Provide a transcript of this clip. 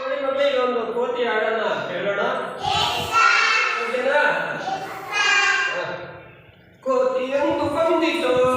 ನೋಡಿ ಮಕ್ಕಳಿಗೆ ಒಂದು ಕೋತಿ ಹಾಡನ್ನ ಹೇಳೋಣ. ಓಕೆನಾ? ಹ. ಕೋತಿಯೊಂದು ಬಂದಿತು.